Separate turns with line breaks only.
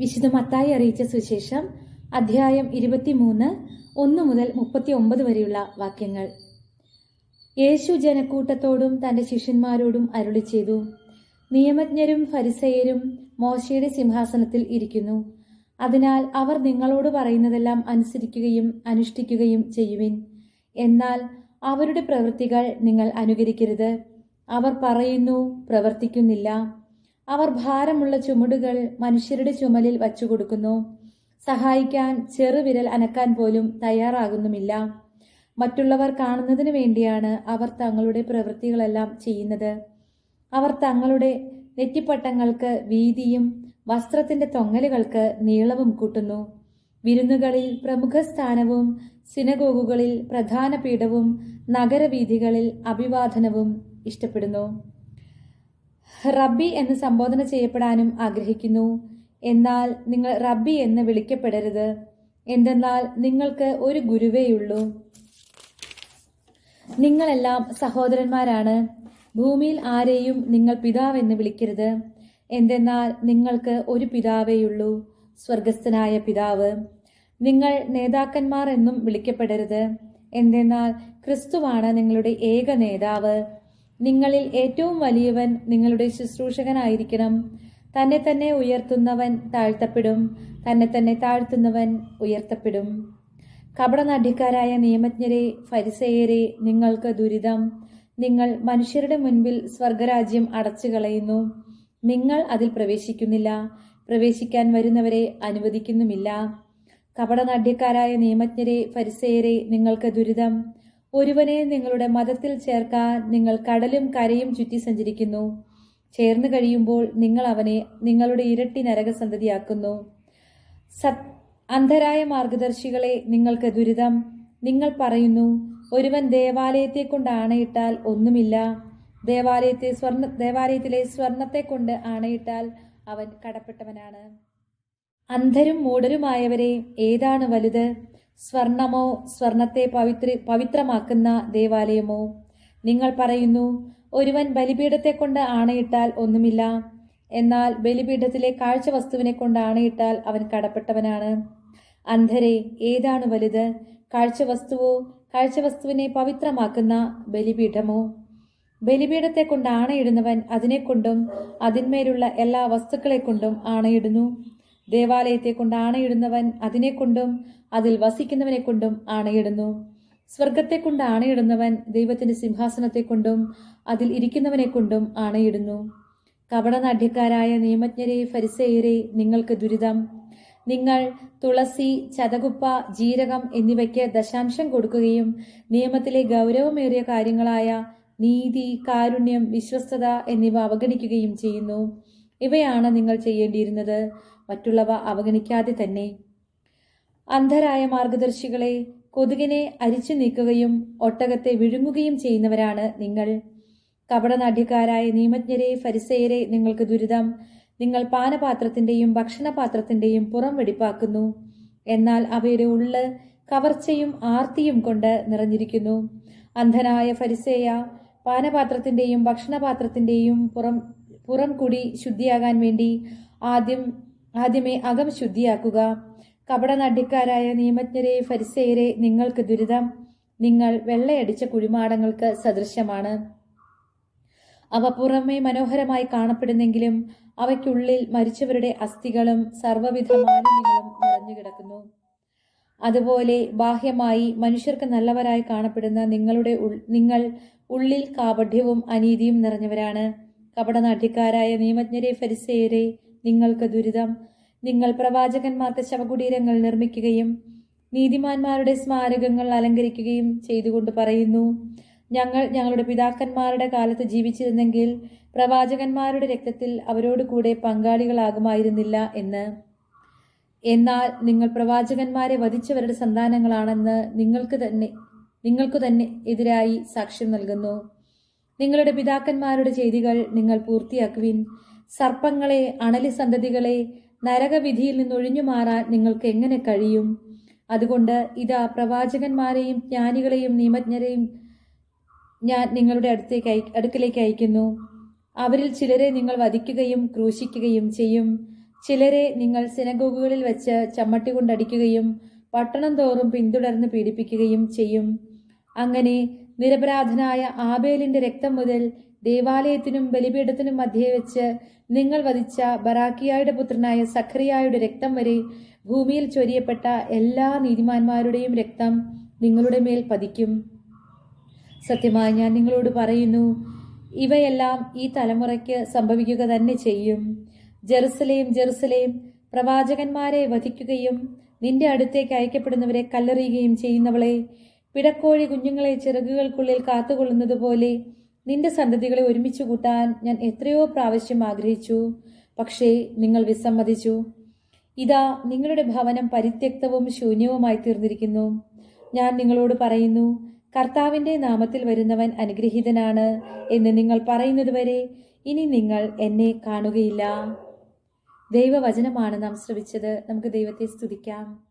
വിശുദ്ധ മത്തായി അറിയിച്ച സുശേഷം അധ്യായം ഇരുപത്തിമൂന്ന് ഒന്ന് മുതൽ മുപ്പത്തി ഒമ്പത് വരെയുള്ള വാക്യങ്ങൾ. യേശു ജനക്കൂട്ടത്തോടും തന്റെ ശിഷ്യന്മാരോടും അരുളി ചെയ്തു. നിയമജ്ഞരും ഫരിസയരും മോശയുടെ സിംഹാസനത്തിൽ ഇരിക്കുന്നു. അതിനാൽ അവർ നിങ്ങളോട് പറയുന്നതെല്ലാം അനുസരിക്കുകയും അനുഷ്ഠിക്കുകയും ചെയ്യുവിൻ. എന്നാൽ അവരുടെ പ്രവൃത്തികൾ നിങ്ങൾ അനുകരിക്കരുത്. അവർ പറയുന്നു പ്രവർത്തിക്കുന്നില്ല. അവർ ഭാരമുള്ള ചുമടുകൾ മനുഷ്യരുടെ ചുമലിൽ വച്ചുകൊടുക്കുന്നു സഹായിക്കാൻ ചെറുവിരൽ അനക്കാൻ പോലും തയ്യാറാകുന്നുമില്ല. മറ്റുള്ളവർ കാണുന്നതിന് വേണ്ടിയാണ് അവർ തങ്ങളുടെ പ്രവൃത്തികളെല്ലാം ചെയ്യുന്നത്. അവർ തങ്ങളുടെ നെറ്റിപ്പട്ടങ്ങൾക്ക് വീതിയും വസ്ത്രത്തിന്റെ തൊങ്ങലുകൾക്ക് നീളവും കൂട്ടുന്നു. വിരുന്നുകളിൽ പ്രമുഖ സ്ഥാനവും സിനഗോഗുകളിൽ പ്രധാന പീഠവും നഗരവീഥികളിൽ അഭിവാദനവും ഇഷ്ടപ്പെടുന്നു. റബ്ബി എന്ന് സംബോധന ചെയ്യപ്പെടാനും ആഗ്രഹിക്കുന്നു. എന്നാൽ നിങ്ങൾ റബ്ബി എന്ന് വിളിക്കപ്പെടരുത്. എന്തെന്നാൽ നിങ്ങൾക്ക് ഒരു ഗുരുവേയുള്ളൂ. നിങ്ങളെല്ലാം സഹോദരന്മാരാണ്. ഭൂമിയിൽ ആരെയും നിങ്ങൾ പിതാവെന്ന് വിളിക്കരുത്. എന്തെന്നാൽ നിങ്ങൾക്ക് ഒരു പിതാവേയുള്ളൂ സ്വർഗസ്ഥനായ പിതാവ്. നിങ്ങൾ നേതാക്കന്മാർ എന്നും വിളിക്കപ്പെടരുത്. എന്തെന്നാൽ ക്രിസ്തുവാണ് നിങ്ങളുടെ ഏക നേതാവ്. നിങ്ങളിൽ ഏറ്റവും വലിയവൻ നിങ്ങളുടെ ശുശ്രൂഷകനായിരിക്കണം. തന്നെ തന്നെ ഉയർത്തുന്നവൻ താഴ്ത്തപ്പെടും. തന്നെ തന്നെ താഴ്ത്തുന്നവൻ ഉയർത്തപ്പെടും. കപടനാട്യക്കാരായ നിയമജ്ഞരെ ഫരിസേയരെ നിങ്ങൾക്ക് ദുരിതം. നിങ്ങൾ മനുഷ്യരുടെ മുൻപിൽ സ്വർഗരാജ്യം അടച്ചു കളയുന്നു നിങ്ങൾ അതിൽ പ്രവേശിക്കുന്നില്ല. പ്രവേശിക്കാൻ വരുന്നവരെ അനുവദിക്കുന്നുമില്ല. കപടനാട്യക്കാരായ നിയമജ്ഞരെ ഫരിസേയരെ നിങ്ങൾക്ക് ദുരിതം. ഒരുവനെ നിങ്ങളുടെ മതത്തിൽ ചേർക്കാൻ നിങ്ങൾ കടലും കരയും ചുറ്റി സഞ്ചരിക്കുന്നു. ചേർന്ന് കഴിയുമ്പോൾ നിങ്ങൾ അവനെ നിങ്ങളുടെ ഇരട്ടി നരകസന്തതിയാക്കുന്നു. സത് അന്ധരായ മാർഗദർശികളെ നിങ്ങൾക്ക് ദുരിതം. നിങ്ങൾ പറയുന്നു ഒരുവൻ ദേവാലയത്തെ കൊണ്ട് ആണയിട്ടാൽ ഒന്നുമില്ല. ദേവാലയത്തെ സ്വർണ ദേവാലയത്തിലെ സ്വർണത്തെ കൊണ്ട് ആണയിട്ടാൽ അവൻ കടപ്പെട്ടവനാണ്. അന്ധരും മൂടരുമായവരെ ഏതാണ് വലുത്? സ്വർണമോ സ്വർണത്തെ പവിത്ര പവിത്രമാക്കുന്ന ദേവാലയമോ? നിങ്ങൾ പറയുന്നു ഒരുവൻ ബലിപീഠത്തെ കൊണ്ട് ആണയിട്ടാൽ ഒന്നുമില്ല. എന്നാൽ ബലിപീഠത്തിലെ കാഴ്ച വസ്തുവിനെ കൊണ്ട് ആണയിട്ടാൽ അവൻ കടപ്പെട്ടവനാണ്. അന്ധരെ ഏതാണ് വലുത്? കാഴ്ച വസ്തുവോ കാഴ്ച വസ്തുവിനെ പവിത്രമാക്കുന്ന ബലിപീഠമോ? ബലിപീഠത്തെ കൊണ്ട് ആണയിടുന്നവൻ അതിനെക്കൊണ്ടും അതിന്മേലുള്ള എല്ലാ വസ്തുക്കളെ കൊണ്ടും ആണയിടുന്നു. ദേവാലയത്തെ കൊണ്ട് ആണയിടുന്നവൻ അതിനെക്കൊണ്ടും അതിൽ വസിക്കുന്നവനെ കൊണ്ടും ആണയിടുന്നു. സ്വർഗത്തെ കൊണ്ട് ആണയിടുന്നവൻ ദൈവത്തിന്റെ സിംഹാസനത്തെ കൊണ്ടും അതിൽ ഇരിക്കുന്നവനെ കൊണ്ടും ആണയിടുന്നു. കപടനാട്യക്കാരായ നിയമജ്ഞരെ ഫരിസേയരെ നിങ്ങൾക്ക് ദുരിതം. നിങ്ങൾ തുളസി ചതകുപ്പ ജീരകം എന്നിവയ്ക്ക് ദശാംശം കൊടുക്കുകയും നിയമത്തിലെ ഗൗരവമേറിയ കാര്യങ്ങളായ നീതി കാരുണ്യം വിശ്വസ്തത എന്നിവ അവഗണിക്കുകയും ചെയ്യുന്നു. ഇവയാണ് നിങ്ങൾ ചെയ്യേണ്ടിയിരുന്നത്. മറ്റുള്ളവ അവഗണിക്കാതെ തന്നെ. അന്ധരായ മാർഗദർശികളെ കൊതുകിനെ അരിച്ചു നീക്കുകയും ഒട്ടകത്തെ വിഴുങ്ങുകയും ചെയ്യുന്നവരാണ് നിങ്ങൾ. കപടനാട്യക്കാരായ നിയമജ്ഞരെ ഫരിസയരെ നിങ്ങൾക്ക് ദുരിതം. നിങ്ങൾ പാനപാത്രത്തിന്റെയും ഭക്ഷണപാത്രത്തിന്റെയും പുറം വെടിപ്പാക്കുന്നു. എന്നാൽ അവയുടെ ഉള്ള് കവർച്ചയും ആർത്തിയും കൊണ്ട് നിറഞ്ഞിരിക്കുന്നു. അന്ധനായ ഫരിസേയ പാനപാത്രത്തിന്റെയും ഭക്ഷണപാത്രത്തിന്റെയും പുറം പുറം കുടി ശുദ്ധിയാകാൻ വേണ്ടി ആദ്യം ആദ്യമേ അകം ശുദ്ധിയാക്കുക. കപടനടിക്കാരായ നിയമജ്ഞരെ ഫരിസയരെ നിങ്ങൾക്ക് ദുരിതം. നിങ്ങൾ വെള്ളയടിച്ച കുഴിമാടങ്ങൾക്ക് സദൃശ്യമാണ്. അവ പുറമേ മനോഹരമായി കാണപ്പെടുന്നെങ്കിലും അവയ്ക്കുള്ളിൽ മരിച്ചവരുടെ അസ്ഥികളും സർവവിധ മാലിന്യങ്ങളും നിറഞ്ഞുകിടക്കുന്നു അതുപോലെ ബാഹ്യമായി മനുഷ്യർക്ക് നല്ലവരായി കാണപ്പെടുന്ന നിങ്ങളുടെ നിങ്ങൾ ഉള്ളിൽ കാപഢ്യവും അനീതിയും നിറഞ്ഞവരാണ്. കപടനാട്യക്കാരായ നിയമജ്ഞരെ ഫരിസേയരെ നിങ്ങൾക്ക് ദുരിതം. നിങ്ങൾ പ്രവാചകന്മാർക്ക് ശവകുടീരങ്ങൾ നിർമ്മിക്കുകയും നീതിമാന്മാരുടെ സ്മാരകങ്ങൾ അലങ്കരിക്കുകയും ചെയ്തുകൊണ്ട് പറയുന്നു ഞങ്ങൾ ഞങ്ങളുടെ പിതാക്കന്മാരുടെ കാലത്ത് ജീവിച്ചിരുന്നെങ്കിൽ പ്രവാചകന്മാരുടെ രക്തത്തിൽ അവരോട് കൂടെ പങ്കാളികളാകുമായിരുന്നില്ല എന്ന്. എന്നാൽ നിങ്ങൾ പ്രവാചകന്മാരെ വധിച്ചവരുടെ സന്താനങ്ങളാണെന്ന് നിങ്ങൾക്ക് തന്നെ നിങ്ങൾക്കു തന്നെ എതിരായി സാക്ഷ്യം നൽകുന്നു. നിങ്ങളുടെ പിതാക്കന്മാരുടെ ചെയ്തികൾ നിങ്ങൾ പൂർത്തിയാക്കുവിൻ. സർപ്പങ്ങളെ അണലി സന്തതികളെ നരകവിധിയിൽ നിന്നൊഴിഞ്ഞു മാറാൻ നിങ്ങൾക്ക് എങ്ങനെ കഴിയും? അതുകൊണ്ട് ഇതാ പ്രവാചകന്മാരെയും ജ്ഞാനികളെയും നിയമജ്ഞരെയും ഞാൻ നിങ്ങളുടെ അടുത്തേക്ക് അടുക്കലേക്ക് അയക്കുന്നു. അവരിൽ ചിലരെ നിങ്ങൾ വധിക്കുകയും ക്രൂശിക്കുകയും ചെയ്യും. ചിലരെ നിങ്ങൾ സിനഗോഗുകളിൽ വെച്ച് ചമ്മട്ടി കൊണ്ടടിക്കുകയും പട്ടണം തോറും പിന്തുടർന്ന് പീഡിപ്പിക്കുകയും ചെയ്യും. അങ്ങനെ നിരപരാധനായ ആബേലിന്റെ രക്തം മുതൽ ദേവാലയത്തിനും ബലിപീഠത്തിനും മധ്യേ വെച്ച് നിങ്ങൾ വധിച്ച ബറാക്കിയായുടെ പുത്രനായ സഖറിയായുടെ രക്തം വരെ ഭൂമിയിൽ ചൊരിയപ്പെട്ട എല്ലാ നീതിമാന്മാരുടെയും രക്തം നിങ്ങളുടെ മേൽ പതിക്കും. സത്യമായി ഞാൻ നിങ്ങളോട് പറയുന്നു ഇവയെല്ലാം ഈ തലമുറയ്ക്ക് സംഭവിക്കുക തന്നെ ചെയ്യും. ജെറുസലേം ജെറുസലേം പ്രവാചകന്മാരെ വധിക്കുകയും നിന്റെ അടുത്തേക്ക് അയക്കപ്പെടുന്നവരെ കല്ലെറിയുകയും ചെയ്യുന്നവളെ പിടക്കോഴി കുഞ്ഞുങ്ങളെ ചിറകുകൾക്കുള്ളിൽ കാത്തുകൊള്ളുന്നത് പോലെ നിന്റെ സന്തതികളെ ഒരുമിച്ച് കൂട്ടാൻ ഞാൻ എത്രയോ പ്രാവശ്യം ആഗ്രഹിച്ചു. പക്ഷേ നിങ്ങൾ വിസമ്മതിച്ചു. ഇതാ നിങ്ങളുടെ ഭവനം പരിത്യക്തവും ശൂന്യവുമായി തീർന്നിരിക്കുന്നു. ഞാൻ നിങ്ങളോട് പറയുന്നു കർത്താവിന്റെ നാമത്തിൽ വരുന്നവൻ അനുഗ്രഹീതനാണ് എന്ന് നിങ്ങൾ പറയുന്നതുവരെ ഇനി നിങ്ങൾ എന്നെ കാണുകയില്ല. ദൈവവചനമാണ് നാം ശ്രവിച്ചത്. നമുക്ക് ദൈവത്തെ സ്തുതിക്കാം.